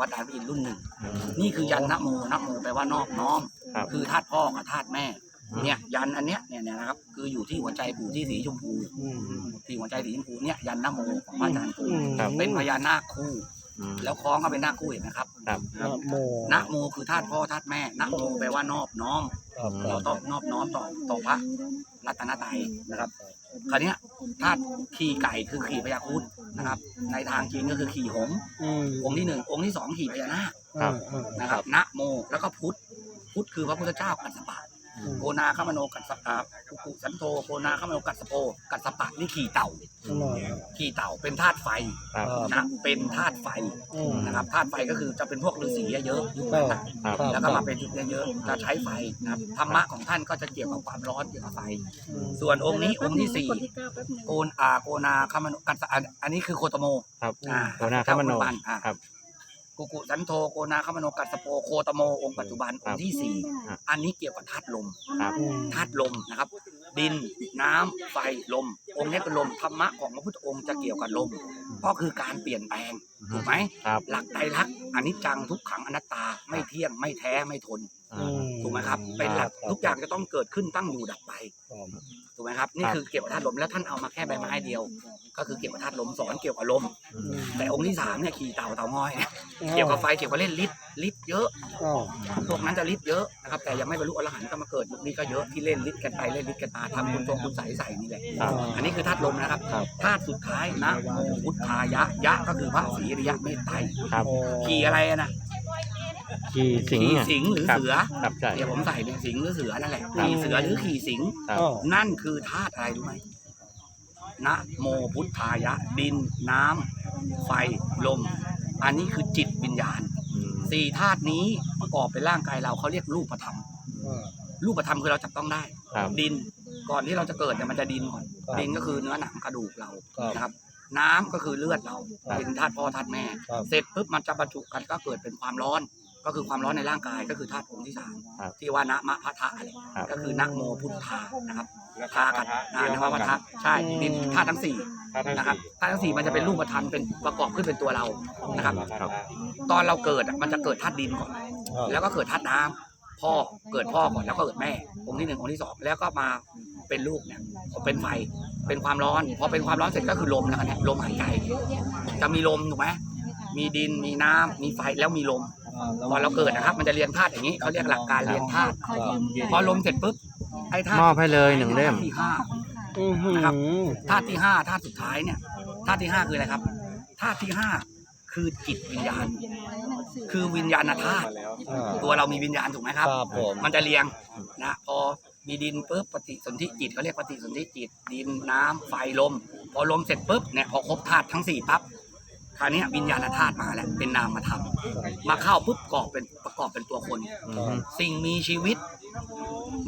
วัดดานพระอินทร์รุ่นหนึ่ง นี่คือยันนะโมนะโมแปลว่านอบน้อม ครับ คือธาตุพ่อกับธาตุแม่ เนี่ยยันอันเนี้ยเนี่ยเนี่ยนะครับ คืออยู่ที่หัวใจปู่ที่สีชมพูอืมที่หัวใจสีชมพูเนี่ยยันนะโมของพระอาจารย์ปู่อืมครับเป็นพญานาคคู่อืมแล้วคล้องก็เป็นนาคคู่เห็นไหมครับครับนะโมนะโมคือธาตุพ่อธาตุแม่นะโมแปลว่านอบน้อมครับเราต้องนอบน้อมต่อต่อพระ รัตนตรัยนะครับ คราวเนี้ยธาตุขี่ไก่คือขี่พญาครุฑนะครับ ในทางจีนก็คือขี่หงส์อืมองค์ที่หนึ่งองค์ที่สองขี่พญานาคครับ อืมนะครับนะโมแล้วก็พุทธพุทธคือพระพุทธเจ้ากัสสปะอืม โกนาคามโนกัสสปะกุกุสันโธโกนาคามโนกัสสโปกัสสปะนี่ขี่เต่าอืมขี่เต่าเป็นธาตุไฟครับนะเป็นธาตุไฟอืมนะครับธาตุไฟก็คือจะเป็นพวกฤาษีเยอะๆยุคนั้นนะครับแล้วก็มาเป็นจุดเยอะๆจะใช้ไฟนะครับธรรมะของท่านก็จะเกี่ยวกับความร้อนเกี่ยวกับไฟ ส่วนองค์นี้องค์ที่สี่โกนอาโกนาคามโนกัสสะอันอันนี้คือโคตโมครับอ่าโกนาคามโน กุกุสันโธโกนาคามโนกัสสโปโคตโมองค์ปัจจุบันองค์ที่สี่ครับอันนี้เกี่ยวกับธาตุลมครับอืมธาตุลมนะครับ ดินน้ำไฟลม องค์นี้เป็นลมธรรมะของพระพุทธองค์จะเกี่ยวกับลม ก็คือการเปลี่ยนแปลงถูกไหมครับหลักไตรลักษณ์อนิจจังทุกขังอนัตตาไม่เที่ยงไม่แท้ไม่ทนอ่าถูกไหมครับ เป็นหลักทุกอย่างจะต้องเกิดขึ้นตั้งอยู่ดับไปครับ ถูกไหมครับนี่ครับคือเกี่ยวกับธาตุลมแล้วท่านเอามาแค่ใบไม้เดียว ก็คือเกี่ยวกับธาตุลมสอนเกี่ยวกับลมอืมแต่องค์ที่สามเนี่ยขี่เต่าเต่างอยเนี่ยเกี่ยวกับไฟเกี่ยวกับเล่นลิตรลิตรเยอะอ้าวพวกนั้นจะลิตรเยอะนะครับแต่ยังไม่บรรลุอรหันต์ก็มาเกิดยุคนี้ก็เยอะที่เล่นลิตรกันไปเล่นลิตรกันมาทำคุณทรงคุณใสใส่นี่แหละครับอันนี้คือธาตุลมนะครับครับธาตุสุดท้ายนะโมพุทธายะยะก็คือพระศรีอริยะเมตไตรครับโอ้ขี่อะไรอะนะ ขี่สิงขี่ห์อะสิงห์หรือครับเสือ ครับใช่ เดี๋ยวผมใส่เนี่ยสิงห์หรือเสือนั่นแหละครับ ขี่เสือหรือขี่สิงห์ครับ อ้าวนั่นคือธาตุอะไรรู้ไหมนะโมพุทธายะ ดิน น้ำ ไฟ ลม อันนี้คือจิตวิญญาณ อืมสี่ธาตุนี้ประกอบเป็นร่างกายเราเขาเรียกรูปธรรมอ่ารูปธรรมคือเราจับต้องได้ ครับดิน ก่อนที่เราจะเกิดเนี่ยมันจะดินก่อน ครับดินก็คือเนื้อหนังกระดูกเราครับนะครับ น้ำก็คือเลือดเรา ครับเป็นธาตุพ่อธาตุแม่ ครับ เสร็จปุ๊บมันจะบรรจุกันก็เกิดเป็นความร้อน ก็คือความร้อนในร่างกายก็คือธาตุองค์ที่สามครับที่ว่านะมะพะทะอะไรครับ ก็คือนะโมพุทธานะครับทากันนะนะมะพะทะใช่ดินธาตุทั้งสี่นะครับธาตุทั้งสี่มันจะเป็นรูปธรรมเป็นประกอบขึ้นเป็นตัวเรานะครับ ครับ ตอนเราเกิดอะมันจะเกิดธาตุดินก่อนครับแล้วก็เกิดธาตุน้ำพ่อเกิดพ่อก่อนแล้วก็เกิดแม่องค์ที่หนึ่งองค์ที่สองแล้วก็มาเป็นลูกเนี่ยเป็นไฟเป็นความร้อนพอเป็นความร้อนเสร็จก็คือลมแล้วกันเนี่ยลมหายใจจะมีลมถูกไหมมีดินมีน้ำมีไฟแล้วมีลมอ่าแล้ว ตอนเราเกิดนะครับ มันจะเรียงธาตุอย่างนี้เขาเรียกหลักการเรียงธาตุพอลมเสร็จปุ๊บไอ้ธาตุมอบให้เลยหนึ่งเล่ม ธาตุที่ห้าอื้อหือนะครับธาตุที่ห้าธาตุสุดท้ายเนี่ยธาตุที่ห้าคืออะไรครับธาตุที่ห้าคือจิตวิญญาณ คือวิญญาณธาตุอ่าตัวเรามีวิญญาณถูกไหมครับ ครับผม มันจะเรียงนะพอมีดินปุ๊บปฏิสนธิจิตเขาเรียกปฏิสนธิจิต ดินน้ำไฟลม พอลมเสร็จปุ๊บเนี่ยพอครบธาตุทั้งสี่ปั๊บ คราวเนี้ยวิญญาณธาตุมาแล้วเป็นนามธรรมมาเข้าปุ๊บประกอบเป็นประกอบเป็นตัวคน อืม สิ่งมีชีวิต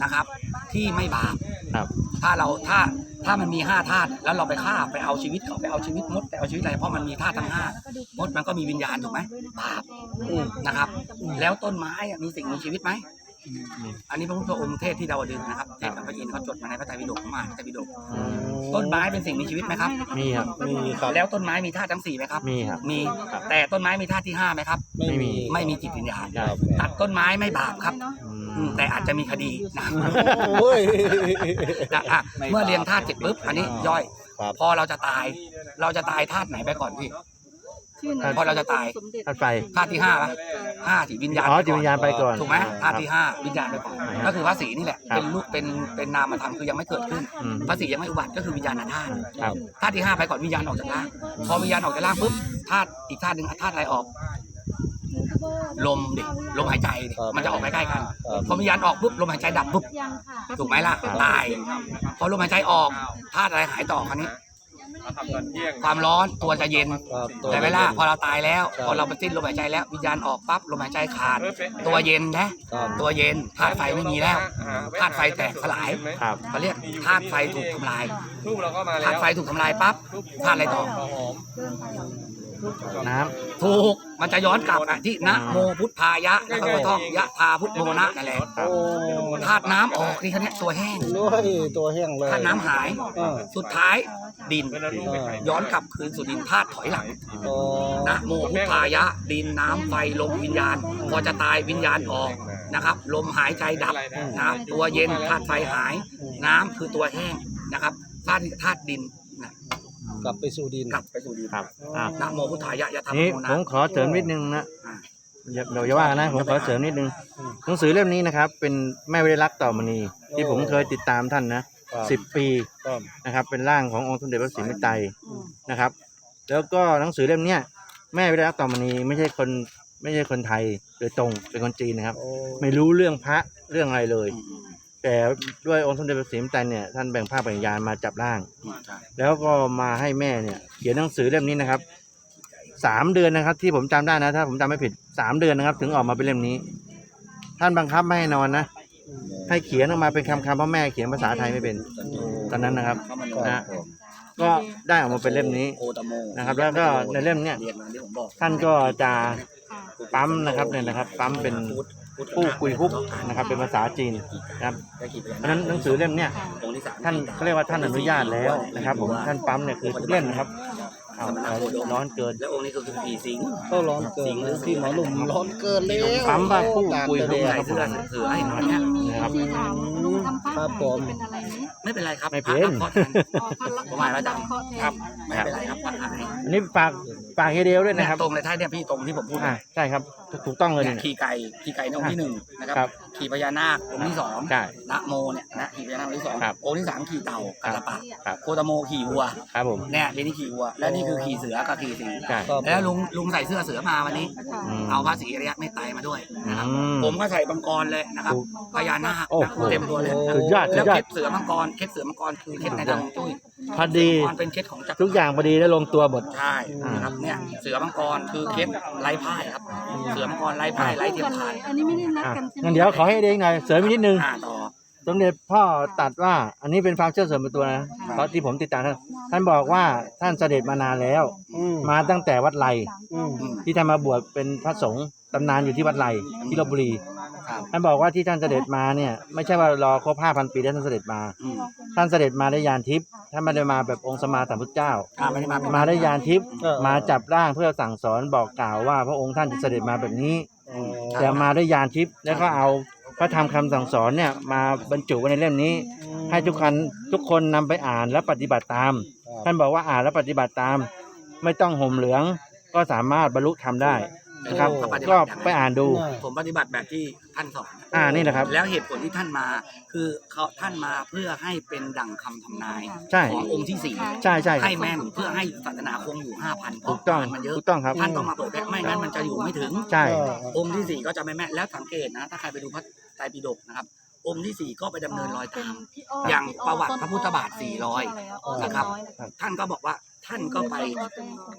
นะครับ ที่ไม่บาปครับ ถ้าเราถ้าถ้ามันมีห้าธาตุแล้วเราไปฆ่าไปเอาชีวิตเขาไปเอาชีวิตมดไปเอาชีวิตอะไรเพราะมันมีธาตุทั้งห้ามดมันก็มีวิญญาณถูกไหมบาปอืมนะครับ แล้วต้นไม้อะมีสิ่งมีชีวิตไหม อันนี้พระพุทธองค์เทศที่ดาวดึงส์นะครับเทศกับพระอินทร์เขาจดมาในพระไตรปิฎกของมหาพระไตรปิฎกอืมต้นไม้เป็นสิ่งมีชีวิตไหมครับ มีครับมีครับ แล้วต้นไม้มีธาตุทั้งสี่ไหมครับ มีครับ มีแต่ต้นไม้มีธาตุที่ห้าไหมครับ ไม่มี ไม่มีจิตวิญญาณครับตัดต้นไม้ไม่บาปครับอือืมมแต่อาจจะมีคดีนะโอ้ยนะอะเมื่อเรียงธาตุเสร็จปุ๊บอันนี้ย่อยครับพอเราจะตาย เราจะตายธาตุไหนไปก่อนพี่ พอเราจะตายธาตุไฟ ธาตุที่ห้าปะ ห้าจิตวิญญาณอ๋อไปจิตก่อนวิญญาณไปก่อนถูกไหมธาตุครับที่ห้าวิญญาณไปก่อนครับก็คือพระศรีนี่แหละครับ เป็นลูกเป็นเป็นนามธรรมคือยังไม่เกิดขึ้นอืมพระศรียังไม่อุบัติก็คือวิญญาณธาตุครับ ธาตุที่ห้าไปก่อนวิญญาณออกจากร่างพอวิญญาณออกจากร่างปุ๊บธาตุอีกธาตุหนึ่งธาตุอะไรออก ลมดิลมหายใจดิครับมันจะออกใกล้ๆกันครับพอวิญญาณออกปุ๊บลมหายใจดับปุ๊บยังค่ะ ถูกไหมล่ะตาย พอลมหายใจออกธาตุอะไรหายต่อคราวนี้ ความร้อนตัวจะเย็น ครับตัวแต่เวลาพอเราตายแล้วครับพอเราไปสิ้นลมหายใจแล้ววิญญาณออกปั๊บลมหายใจขาด ตัวเย็นนะ ครับตัวเย็นธาตุไฟไม่มีแล้วธาตุไฟแตกสลายครับ เขาเรียกธาตุไฟถูกทำลายทูบเราก็มาแล้วธาตุไฟถูกทำลายปั๊บธาตุอะไรต่อข้าวหอม น้ำ ถูกมันจะย้อนกลับอะที่นะโมพุทธายะแล้วก็ท่องยะทาพุทโมนะนั่นแหละครับโอ้ธาตุน้ำออกนี่คันนี้ยตัวแห้งด้วยตัวแห้งเลยธาตุน้ำหาย เออ สุดท้ายดินเออย้อนกลับคืนสู่ดินธาตุถอยหลังโอ้นะโมพุทธายะ ดินน้ำไฟลมวิญญาณ พอจะตายวิญญาณออกนะครับ ลมหายใจดับนะตัวเย็นธาตุไฟหาย น้ำคือตัวแห้งนะครับธาตุธาตุดินนะ กลับไปสู่ดิน กลับไปสู่ดินครับอะ นะโมพุทธายะยะธรรมนี่โมผนะมขอเสริมนิดนึงนะอ่า อย่าเดี๋ยวอย่าว่ากันนะ ผมขอเสริมนิดนึงหนังสือเล่มนี้นะครับ เป็นแม่วิรักต่อมณี ที่ผมเคยติดตามท่านนะสิบปีครับ นะครับ เป็นร่างขององค์สมเด็จพระศรีมิตรนะครับ แล้วก็หนังสือเล่มเนี้ยแม่วิรักต่อมณีไม่ใช่คนไม่ใช่คนไทยโดยตรงเป็นคนจีนนะครับ โอ้ไม่รู้เรื่องพระเรื่องอะไรเลย อืมอืม แต่ด้วยองค์สมเด็จพระศรีมิตรเนี่ยท่านแบ่งภาคแบ่งยานมาจับร่าง ใช่แล้วก็มาให้แม่เนี่ยเขียนหนังสือเล่มนี้นะครับสามเดือนนะครับ ที่ผมจำได้นะถ้าผมจำไม่ผิดสามเดือนนะครับ ถึงออกมาเป็นเล่มนี้ ท่านบังคับไม่ให้นอนนะให้เขียนออกมาเป็นคำคำเพราะแม่เขียนภาษาไทยไม่เป็น ตอนนั้นนะครับ เข้ามานะ ก็ได้ออกมาเป็นเล่มนี้ โอตโมนะครับแล้วก็ในเล่มเนี่ย เรียนมาที่ผมบอกท่านก็จะปั๊มนะครับเนี่ยนะครับ ปั๊มเป็น ผู้กุยฮุกนะครับเป็นภาษาจีนนะครับเพราะฉะนั้นหนังสือเล่มเนี่ยองค์ที่สามท่านเขาเรียกว่าท่านอนุญาตแล้วนะครับผมท่านปั๊มเนี่ยคือทุกเล่มนะครับเอาเอาร้อนเกินแล้วองค์นี้ก็คือผีสิงก็ร้อนเกินนะพี่หมอหนุ่มร้อนเกินแล้วปั๊มว่าผู้คุยลุงใส่เสื้อเสือให้หน่อยเนี่ยนะครับที่ถามว่าทำป้าครับผมเป็นอะไรไหมไม่เป็นไรครับไม่เป็นพระรับเคราะห์แทนอ๋อพันละผมหมายว่าจะเคาะแทนครับไม่เป็นไรครับปัญหาอันนี้ฝาก ฝากเฮเดียวด้วยเนี่นะยครับ ตรงเลยท้ายเนี่ยพี่ตรงที่ผมพูดอ่าใช่ครับ ถูกต้องเลยเนี่ยเนี่ยขี่ไก่ขี่ไก่ในองค์ที่หนึ่งนะคครัรับบขี่พญานาคองค์ที่สองใช่นะโมเนี่ยนะขี่พญานาคองค์ที่สองครับองค์ที่สามขี่เต่ากัตปะครับโคตโมขี่วัวครับผมเนี่ยเรนนี่ขี่วัว และนี่คือขี่เสือกับขี่สิงใช่ครับแล้วลุงลุงใส่เสื้อเสือมาวันนี้อืมเอาพระศรีอริยเมตไตรมาด้วยนะครับอืมผมก็ใส่บังกรเลยนะครับถูกพญานาคโอ้โหเต็มตัวเลยสุดยอดสุแล้วดยอเคดสเสือมังกรเคสเสือมังกรคือเคสในทางฮวงจุ้ย พอดี เสืมังกรเป็นเคสของจักรทุกอย่างพอดีและลงตัวหมด ใช่นะครับเนี่ยเสือมังกรคือเคสไร้พ่ายครับ เสือมังกรไร้พ่ายไร้เทียมทานอันนี้ไม่ได้นัดอะกันใช่ไหมงั้นเดี๋ยวขอให้เองหน่อยเสริมอีกนิดนึง อ่าต่อ สมเด็จพ่อตัดว่า อันนี้เป็นความเชื่อส่วนบุคคลนะเพราะที่ผมติดตามท่านท่านบอกว่าท่านเสด็จมานานแล้ว อืมมาตั้งแต่วัดไลอืมอืมที่ท่านมาบวชเป็นพระสงฆ์ตำนานอยู่ที่วัดไลที่ลบบุรี ครับท่านบอกว่าที่ท่านเสด็จมาเนี่ยไม่ใช่ว่ารอครบห้าพันปีแล้วท่านเสด็จมา อืมท่านเสด็จมาได้ยานทิพย์ท่านไม่ได้มาแบบองค์สมมาสัมพุทธเจ้า อ่าไม่ได้มาเป็นมาได้ยานทิพย์เออ มาจับร่างเพื่อสั่งสอนบอกกล่าวว่า พระองค์ท่านจะเสด็จมาแบบนี้อ๋อแต่มาด้วยยานทิพย์แล้วก็เอาพระธรรมคำสั่งสอนเนี่ยมาบรรจุไว้ในเล่มนี้ ให้ทุกคนทุกคนนำไปอ่านและปฏิบัติตามท่านบอกว่าอ่านและปฏิบัติตาม ไม่ต้องห่มเหลืองก็สามารถบรรลุธรรมได้ นะครับโอ้ก็ไปอ่านดู ผมปฏิบัติแบบที่ท่านสอนอ่านี่นะครับ แล้วเหตุผลที่ท่านมา คือเขาท่านมาเพื่อให้เป็นดั่งคำทำนายใช่ ขององค์ที่สี่ใช่ใช่ให้แม่นเพื่อให้ศาสนาคงอยู่ห้าพันถูกต้องมันเยอะถูกต้องครับ ท่านต้องมาเปิดแพร่ไม่งั้นมันจะอยู่ไม่ถึง ใช่เออองค์ที่สี่ก็จะไม่แม่นแล้วสังเกตนะ ถ้าใครไปดูพระไตรปิฎกนะครับ องค์ที่สี่ก็ไปดำเนินรอยตาม อย่างประวัติพระพุทธบาท400 นะครับ ท่านก็บอกว่า ท่านก็ไป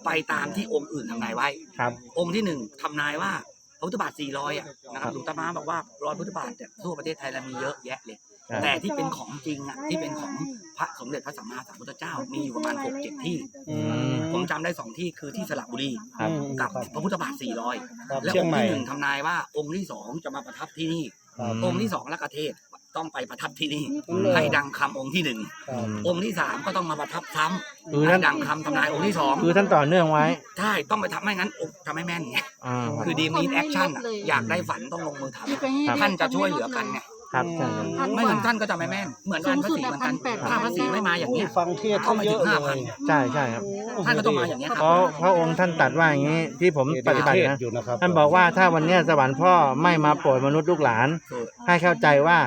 ไปตามที่องค์อื่นทำนายไว้ ครับองค์ที่หนึ่งทำนายว่าพระพุทธบาท400อะนะครับหลวงตามาบอกว่ารอยพุทธบาทเนี่ยทั่วประเทศไทยเรามีเยอะแยะเลย ครับ แต่ที่เป็นของจริงอะที่เป็นของพระสมเด็จพระสัมมาสัมพุทธเจ้ามีอยู่ประมาณ6 7ที่ อืม ผมจำได้สองที่คือที่สระบุรีครับกับพระพุทธบาทครับ400และเชีอยงงค์ใหม่ ที่หนึ่งทำนายว่าองค์ที่สองจะมาประทับที่นี่ ครับ องค์ที่สองและกเทศ ต้องไปประทับที่นี่อืมให้ดังคำองค์ที่หนึ่งครับองค์ที่สามก็ต้องมาประทับซ้คือำท่าให้นดังคำทำนายองค์ที่สองคือท่านต่อเนื่องไว้ใช่ต้องไปทำไม่งั้นองค์จะไม่แม่นไงอ่าคือดีมีแอคชั่นอยากได้ฝันต้องลงมือทำท่านจะช่วยเหลือกันไงครับใช่ครับไม่งั้นท่านก็จะไม่แม่น เหมือนกันพระศรีเหมือนกันถ้าพระศรีไม่มาอย่างโอ้เนี้ยฟังเทศก็เยอะเลยใช่ใช่ครับท่านก็ต้องมาอย่างเนี้ยคเพรับราะพระองค์ท่านตรัดว่าอย่างนี้ที่ผมปฏิบัติเทศนะอยู่นะครับท่านบอกว่าถ้าวันเนี้ยสวรรค์พ่อไม่มาโปรดมนุษย์ลูกหลานถูกให้เข้าใจว่า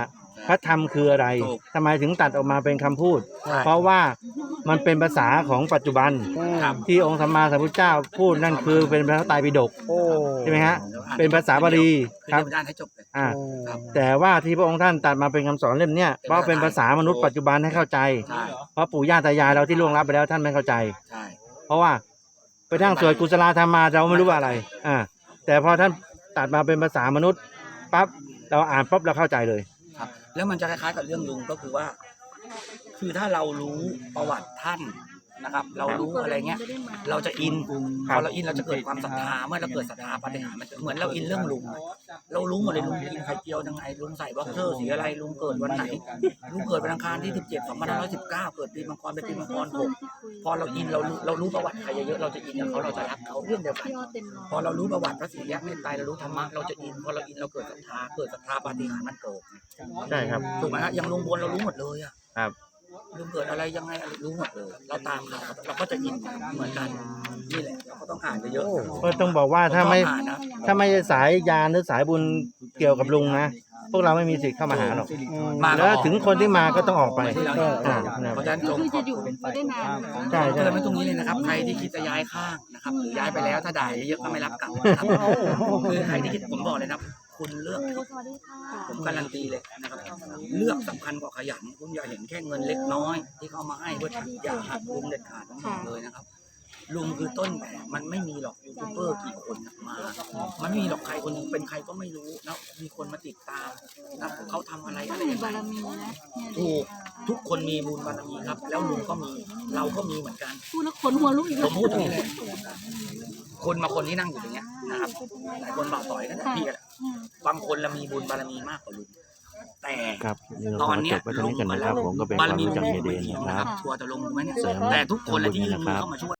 พระธรรมคืออะไรถูกทำไมถึงตัดออกมาเป็นคำพูด ใช่ เพราะว่ามันเป็นภาษาของปัจจุบัน ครับ ที่องค์สัมมาสัมพุทธเจ้าพูดนั่นคือเป็นพระไตรปิฎก โอ้ใช่ไหมฮะ เป็นภาษาบาลีคือครับเดี๋ยวด้านให้จบเลย อ่าโอ้ครับ แต่ว่าที่พระองค์ท่านตัดมาเป็นคำสอนเล่มเนี้ยเพราะเป็นภาษามนุษย์ปัจจุบันให้เข้าใจ ใช่เพราะปู่ย่าตายายเราที่ล่วงลับไปแล้วท่านไม่เข้าใจ ใช่ เพราะว่าไปนั่งสวดกุศลธรรมมาเราไม่รู้ว่าอะไร อ่า แต่พอท่านตัดมาเป็นภาษามนุษย์ปั๊บเราอ่านปั๊บเราเข้าใจเลยครับ แล้วมันจะคล้ายๆกับเรื่องลุงก็คือว่า คือถ้าเรารู้ประวัติท่าน นะครับ เรารู้อะไรเงี้ย เราจะอินพอเราอินเราจะเกิดความศรัทธาเมื่อเราเกิดศรัทธาปาฏิหารย์มันจะเหมือนเราอินเรื่องลุงเรารู้หมดเลยลุงกินไข่เจียวยังไงลุงใส่บ็อกเซอร์สีอะไรลุงเกิดวันไหนลุงเกิดวันอังคารที่17 2519 เกิดปีมังกรเป็นปีมังกรหกพอเราอินเรารู้เรารู้ประวัติใครเยอะๆเราจะอินกับเขาเราจะรักเขาเรื่องเดียวกันพอเรารู้ประวัติพระศรีอริยเมตไตรเรารู้ธรรมะเราจะอินพอเราอินเราเกิดศรัทธาเกิดศรัทธาปาฏิหาริย์มันเกิดใช่ครับถูกไหมฮะอย่างลุงพลเรารู้หมดเลยอะครับ ลุงเกิดอะไรยังไงอะไรรู้หมดเลย เราตามเขาเราก็จะอินเหมือนกันนี่แหละเราก็ต้องอ่านเยอะๆก็ต้องบอกว่าถ้าไม่ผก็อ่นนะถ้าไม่ใช่สายยานหรือสายบุญเกี่ยวกับลุงนะพวกเราไม่มีสิทธิ์เข้ามาหาหรอกมาแล้วถึงคนที่มาก็ต้องออกไปที่เราอ่าเพราะฉะนั้นจงคือขอจะบอยู่คุณไปได้นานใช่เตือนไว้ตรงนี้เลยนะครับ ใครที่คิดจะย้ายข้างนะครับหรือย้ายไปแล้วถ้าด่าเยอะๆก็ไม่รับกลับนะครับคือใครที่คิดผมบอกเลยนะครับ คุณเลือกผิดสวัสดีค่ะผมการันตีเลยนะครับ เลือกสำคัญกว่าขยัน คุณอย่าเห็นแค่เงินเล็กน้อย ที่เขามาให้เพื่ออย่าหักลุงเด็ดขาดต้องบอกเลยนะครับ ลุงคือต้นแบบมันไม่มีหรอกยูทูบเบอร์กี่คนมา มันไม่มีหรอกใครคนหนึงเป็นใครก็ไม่รู้แล้วมีคนมาติดตามนะเขาทำอะไรก็อะไรมียังไงบารมีนะเนี่ยถูกทุกคนมีบุญบารมีครับ แล้วลุงก็มีเราก็มีเหมือนกันพูดแล้วขนหัวลุกอีกผแล้วมพูดอย่างนี้เลยคนมาคนที่นั่งอยู่ตรงเนี้ยนะครับหลายคนบอกต่อยกันนะพี่กัน บางคนเรามีบุญบารมีมากกว่าลุงแต่ครับนี่เราตขออนเนี้จยบไว้ตรงนี้กันนะครับ ผมก็เป็นคบารวามมีรู้ลุจากงเฮเดไม่นดีนะนะคครัรับบทัวร์จะลงถูกไหมเนี่ยเสริมแต่ทุกคนและที่ยื่นมือนะครับเข้ามาช่วย